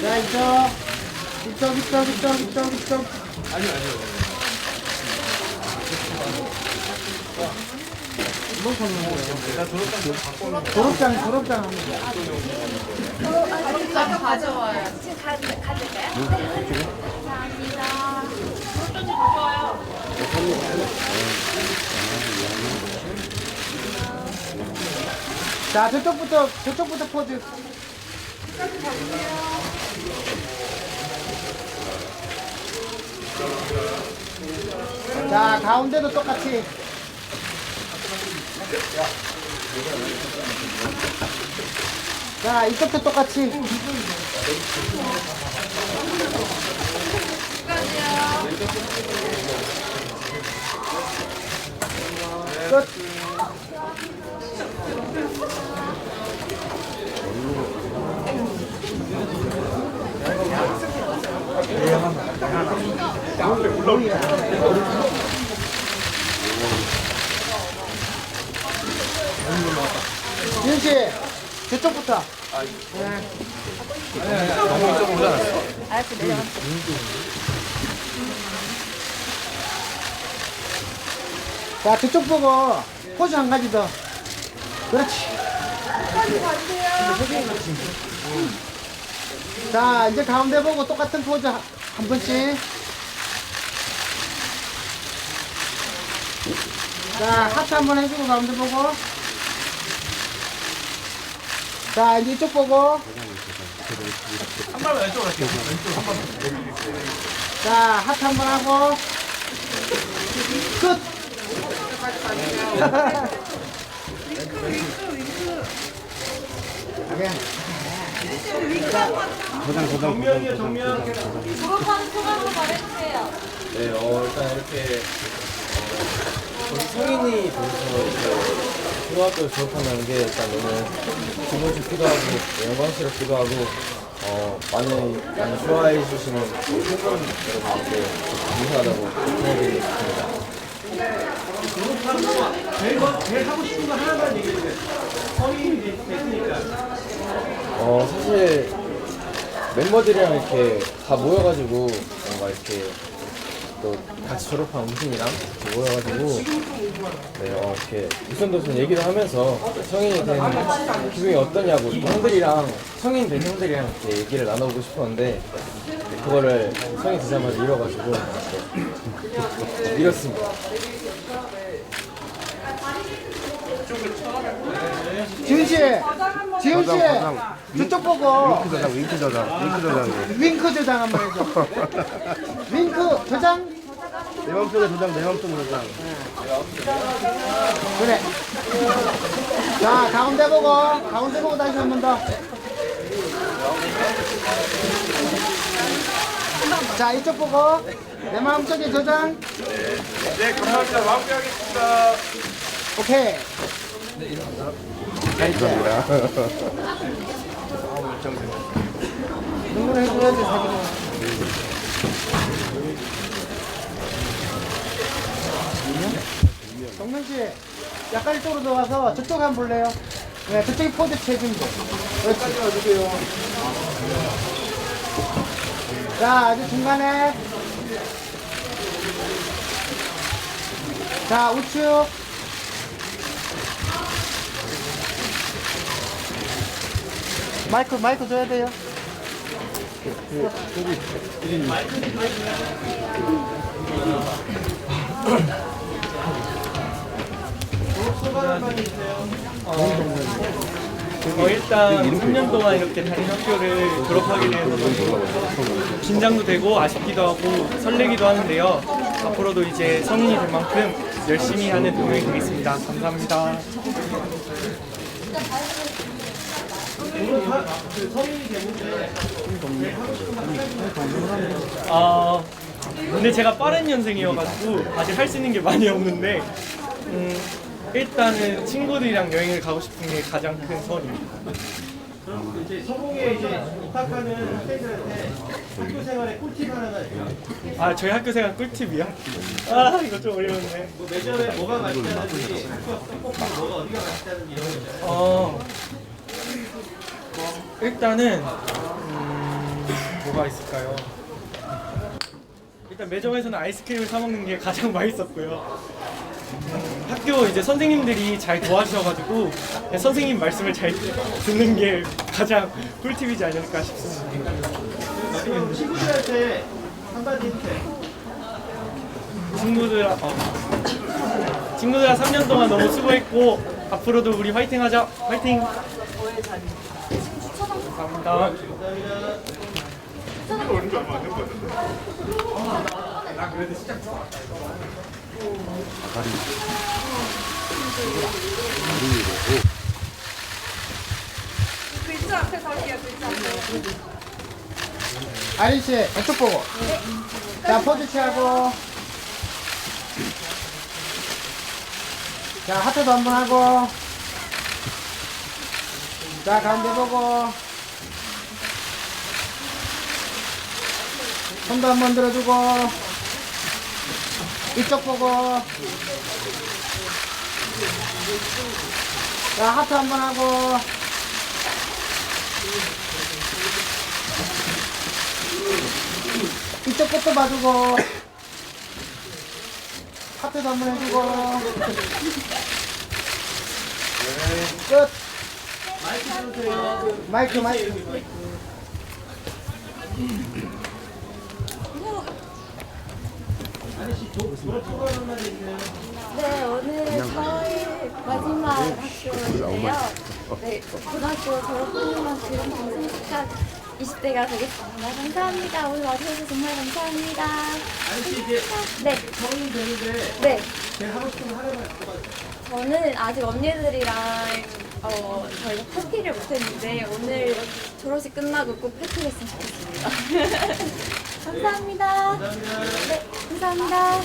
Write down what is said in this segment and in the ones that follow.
자, 이쪽. 이쪽, 이쪽, 이쪽, 이쪽, 이쪽. 졸업장, 졸업장. 아까 가져와요. 지금 가, 가질까요? 네. 감사합니다. 자, 저쪽부터, 저쪽부터 포즈. 자, 가운데도 똑같이. 자, 이쪽도 똑같이. 끝. 윤 씨, 저쪽부터. 알았어, 내려가. 자, 저쪽 보고 포즈 한 가지 더. 그렇지. 자, 이제 가운데 보고 똑같은 포즈 한, 한 번씩. 자, 하트 한 번 해주고 가운데 보고. 자, 이제 이쪽 보고. 한 발만 왼쪽으로 할게요. 자, 하트 한 번 하고. 끝! 정면이요, 정면. 졸업한 소감을 말해주세요. 네, 어, 일단 이렇게 어, 성인이 돼서 이렇게 중학교 졸업한다는 게 일단 너무 기분 좋기도 하고 네, 영광스럽기도 하고 어, 많이 많이 좋아해 주시는 그 팬분 여러분께 감사하다고 생각드리고 싶습니다. 제일, 거- 제일 하고 싶은 거 하나만 얘기해 주세요. 성인이 됐으니까. 어, 사실 멤버들이랑 이렇게 다 모여가지고 뭔가 이렇게 또 같이 졸업한 이렇게 모여가지고 네, 어, 이렇게 우선도선 얘기를 하면서 성인이 된 기분이 어떠냐고 또 형들이랑 성인 된 형들이랑 이렇게 얘기를 나눠보고 싶었는데 네, 그거를 성인 되자마자 잃어가지고 이렇게 잃었습니다. 지훈 씨, 지훈 씨, 저쪽 보고 저장, 윙크 저장, 윙크 저장. 윙크 저장 한번 해줘. 윙크 저장. 내 맘속에 저장, 내 맘속 저장. 그래. 자, 가운데 보고, 가운데 보고 다시 한 번 더. 자, 이쪽 보고, 내 마음속에 저장. 네, 감사합니다. 마무리 하겠습니다. 오케이. 감사합니다. 눈물 해줘야지, 사진을. 정명 씨, 약간 이쪽으로 들어가서 저쪽 한번 볼래요? 네, 저쪽이 포즈 체중도. 그렇지. 자, 아주 중간에. 자, 우측. 마이크, 마이크 줘야 돼요. 어, 일단 3년 동안 이렇게 다른 학교를 졸업하게 돼서 긴장도 되고 아쉽기도 하고 설레기도 하는데요. 앞으로도 이제 성인이 될 만큼 열심히 하는 동료이 되겠습니다. 감사합니다. 아, 근데 제가 빠른 년생이어가지고 아직 할 수 있는 게 많이 없는데, 음, 일단은 친구들이랑 여행을 가고 싶은 게 가장 큰 이제 성공에 이제 입학하는 학생들한테 학교 생활의 꿀팁 하나가 있어요. 아 저희 학교 생활 꿀팁이요? 아 이거 좀 어려운데. 뭐 매점에 뭐가 맛있다든지 학교 떡볶이 뭐가 어디가 맛있다든지 이런 거 있잖아요. 어 일단은 음, 뭐가 있을까요? 일단 매점에서는 아이스크림을 사 먹는 게 가장 맛있었고요. 음, 학교 이제 선생님들이 잘 도와주셔가지고 그냥 선생님 말씀을 잘 듣는 게 가장 꿀팁이지 않을까 싶습니다. 그럼 친구들한테 한마디 해주세요. 친구들 어, 친구들아 3년 동안 너무 수고했고 앞으로도 우리 화이팅하자 화이팅 감사합니다. 글자 앞에서 할게요, 글자 앞에. 아린 씨, 왼쪽 보고. 자, 포즈 취하고. 자, 하트도 한번 하고. 자, 가운데 보고. 손도 한 번 들어주고. 이쪽 보고. 자, 하트 한 번 하고. 이쪽 것도 봐주고 하트도 한 번 해주고 끝 마이크 마이크 네, 오늘 저희 마지막 학교인데요. 네, 고등학교 졸업하는 만큼 방송국가 20대가 되겠습니다. 감사합니다. 오늘 와주셔서 정말 감사합니다. 아저씨 이제 네, 성인 되는데 네. 하고 싶은 거 하나만 저는 아직 언니들이랑 어, 저희가 파티를 못했는데 오늘 졸업식 끝나고 꼭 파티를 했으면 좋겠습니다. 감사합니다. 네, 감사합니다.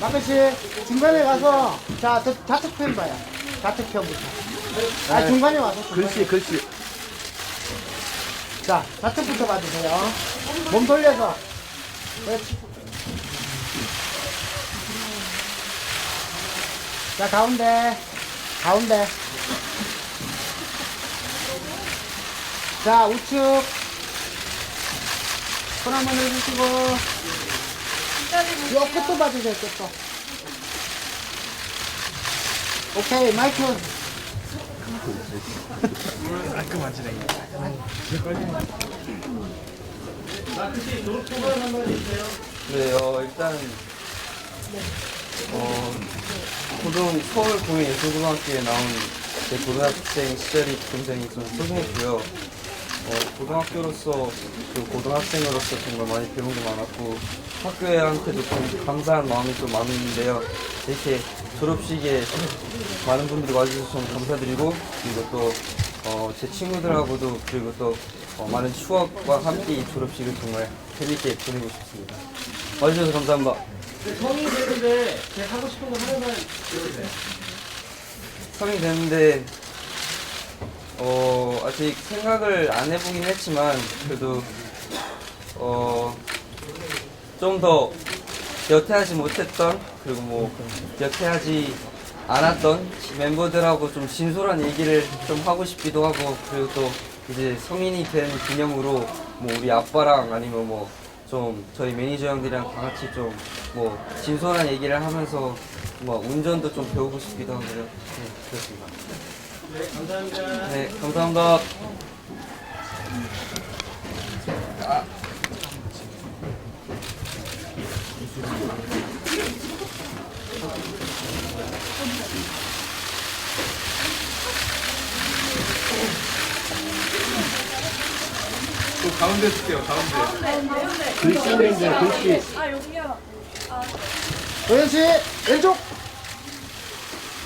마크 씨 중간에 가서 자 저, 좌측 편 봐요. 좌측 편부터. 아 중간에 와서 중간에. 글씨 글씨. 자 좌측부터 봐주세요. 몸 돌려서. 그렇지 자 가운데 가운데. 자 우측. 손 한번 해주시고 요 끝도 봐주세요 끝도 오케이 마이크 한마디 해주세요. 네, 어, 일단 어, 고등 서울 공예예술고등학교에 나온 제 고등학생 시절이 굉장히 좀 소중했고요. 어, 고등학교로서 그 고등학생으로서 정말 많이 배운 게 많았고 학교에한테도 좀 감사한 마음이 좀 많은데요. 이렇게 졸업식에 많은 분들이 와주셔서 좀 감사드리고 그리고 또 어, 제 친구들하고도 그리고 또 어, 많은 추억과 함께 이 졸업식을 정말 재밌게 보내고 싶습니다. 와주셔서 감사합니다. 성인 되는데 제일 하고 싶은 거 하나만 해주세요. 성이 됐는데 어 아직 생각을 안 해보긴 했지만 그래도 어 좀 더 여태하지 못했던 그리고 뭐 여태하지 않았던 멤버들하고 좀 진솔한 얘기를 좀 하고 싶기도 하고 그리고 또 이제 성인이 된 기념으로 뭐 우리 아빠랑 아니면 뭐 좀 저희 매니저 형들이랑 다 같이 좀 뭐 진솔한 얘기를 하면서 뭐 운전도 좀 배우고 싶기도 하고요. 네, 그렇습니다. 네, 감사합니다. 네, 감사합니다. 글씨 있는데 글씨 아, 여기요. 도현 씨 왼쪽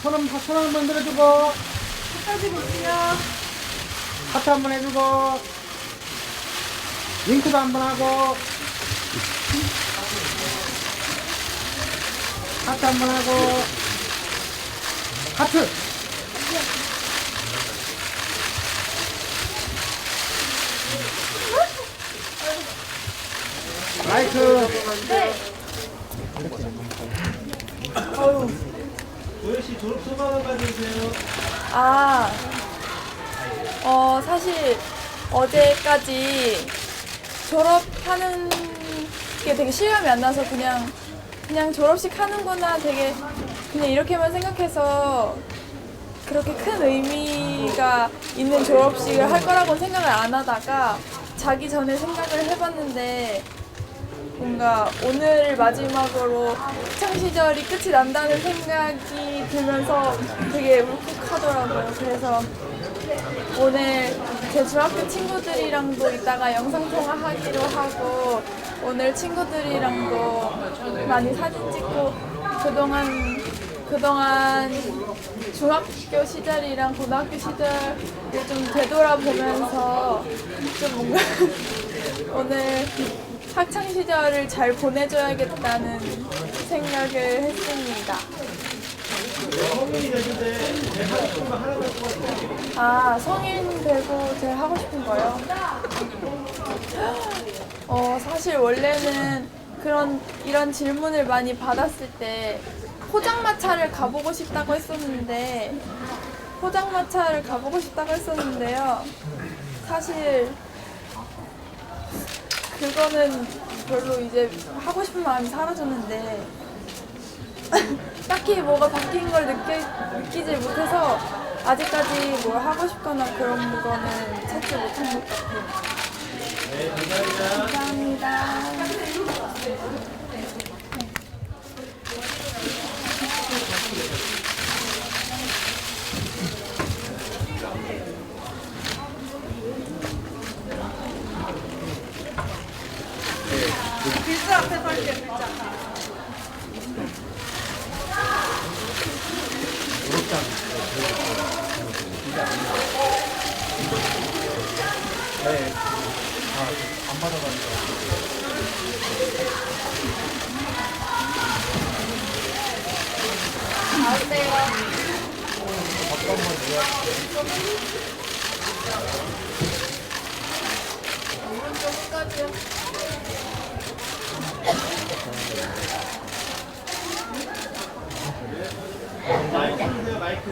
손, 손 한번 들어주고 끝까지 볼게요. 하트 한 번 해주고 윙크도 한 번 하고 하트 한 번 하고 하트! 마이크 도현 씨 졸업 소감 한마디 해주세요. 아, 어, 사실 어제까지 졸업하는 게 되게 실감이 안 나서 그냥, 그냥 졸업식 하는구나 되게 그냥 이렇게만 생각해서 그렇게 큰 의미가 있는 졸업식을 할 거라고 생각을 안 하다가 자기 전에 생각을 해봤는데 뭔가 오늘 마지막으로 학창 시절이 끝이 난다는 생각이 들면서 되게 울컥하더라고요. 그래서 오늘 제 중학교 친구들이랑도 이따가 영상 통화하기로 하고 오늘 친구들이랑도 많이 사진 찍고 그동안 그동안 중학교 시절이랑 고등학교 시절을 좀 되돌아보면서 좀 뭔가 오늘 학창 시절을 잘 보내줘야겠다는 생각을 했습니다. 아 성인 되고 제일 하고 싶은 거요? 어 사실 원래는 그런 이런 질문을 많이 받았을 때 포장마차를 가보고 싶다고 했었는데 포장마차를 가보고 싶다고 했었는데요. 사실 그거는 별로 이제 하고 싶은 마음이 사라졌는데 딱히 뭐가 바뀐 걸 느끼, 느끼질 못해서 아직까지 뭘 하고 싶거나 그런 거는 찾지 못한 것 같아요. 감사합니다. 마이크 주세요, 마이크.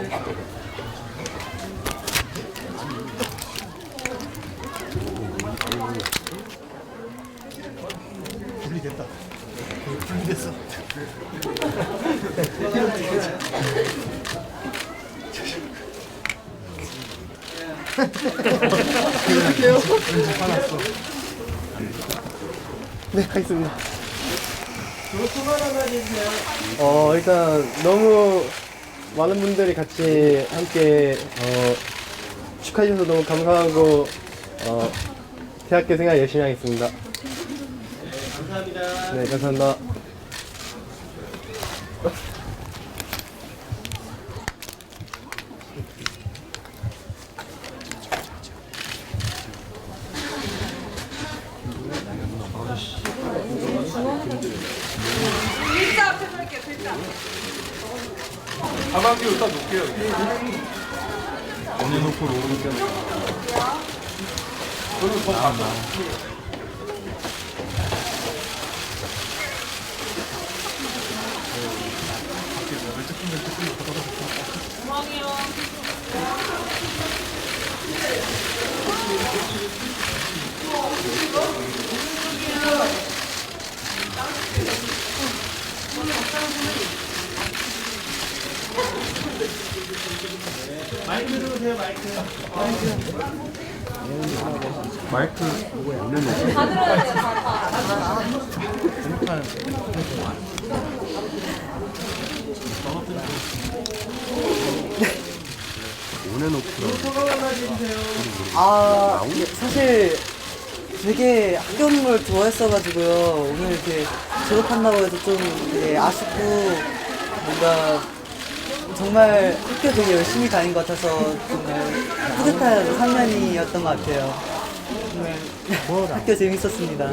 네 하겠습니다 졸업 소감 한마디 해주세요. 어 일단 너무 많은 분들이 같이 함께 어, 축하해 주셔서 너무 감사하고 어, 대학교 생활 열심히 하겠습니다. 감사합니다. 네 감사합니다. 가방뒤 일단 놓을게요. 어느 놓고 놓으니까. 그리고 더 가자. 마이크 들어오세요, 마이크. 오늘 놓고 소감 한마디 해주세요. 아 예, 사실 되게 학교 오는 걸 좋아했어가지고요. 오늘 이렇게 졸업한다고 해서 좀 되게 아쉽고 뭔가 정말 학교 되게 열심히 다닌 것 같아서 정말 뿌듯한 3년이었던 것 같아요. 정말 학교 재밌었습니다.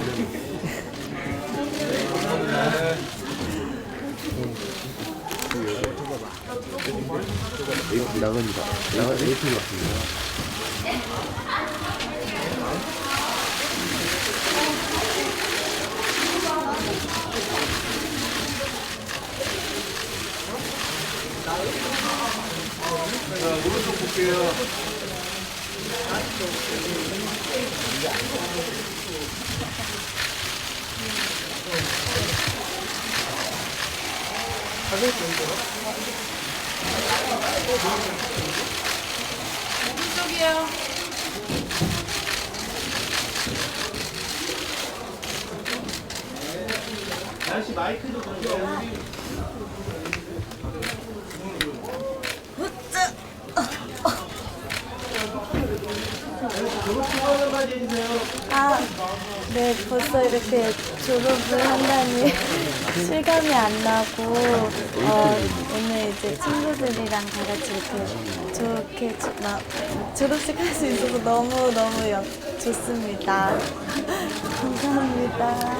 나갑니다. 나가 에이프 같습니다. 아저씨 마이크도 던져요. 졸업 축하하는 바지 해주세요. 아, 네, 벌써 이렇게 졸업을 한다니 실감이 안 나고, 어, 오늘 이제 친구들이랑 다 같이 이렇게 좋게 조- 나, 졸업식 할 수 있어서 너무너무 영- 좋습니다. 감사합니다.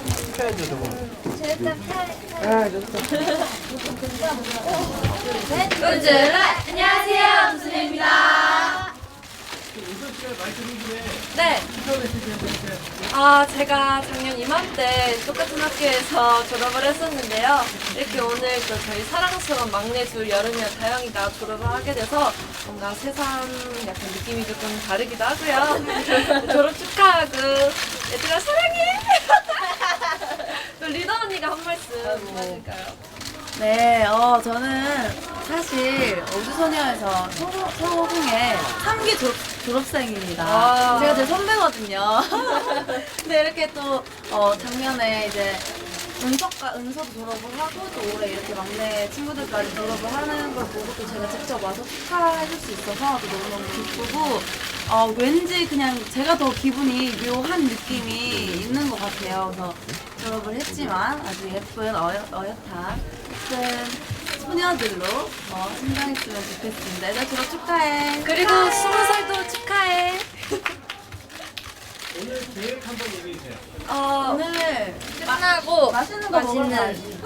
은주라 안녕하세요. 무순입니다. 네. 아, 제가 작년 이맘때 똑같은 학교에서 졸업을 했었는데요. 이렇게 오늘 또 저희 사랑스러운 막내 둘 여름이와 다영이가 졸업을 하게 돼서 뭔가 세상 약간 느낌이 조금 다르기도 하고요. 졸업 축하하고 얘들아 사랑해! 또 리더 언니가 한 말씀 해줄까요? 네, 어, 저는 사실 우주소녀에서 소호궁의 3기 졸업, 졸업 생입니다. 아. 제가 제 선배거든요. 근데 이렇게 또, 어, 작년에 이제 은석과 은서도 졸업을 하고 또 올해 이렇게 막내 친구들까지 졸업을 하는 걸 보고 또 제가 직접 와서 축하해줄 수 있어서 또 너무너무 기쁘고 어, 왠지 그냥 제가 더 기분이 묘한 느낌이 있는 것 같아요. 그래서 졸업을 했지만 아주 예쁜 어여, 어엿한 예쁜 소녀들로 어, 성장했으면 좋겠습니다. 얘들 졸업 축하해. 그리고 스무 살도 축하해. 오늘 계획 한번 얘기해 주세요. 어, 오늘 끝나고 맛있는 거 먹으러 가야지.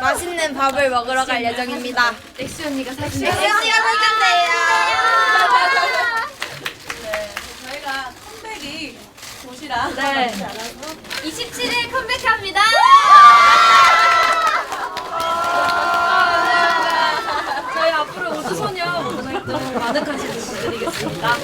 맛있는 밥을 먹으러 갈 예정입니다. 엑시 언니가 사준 네, 저희가 컴백이 곧맞 습니다. 네. 27일 컴백합니다. 저희 앞으로 우주소녀 문화활동 많은 관심 부탁드리겠습니다.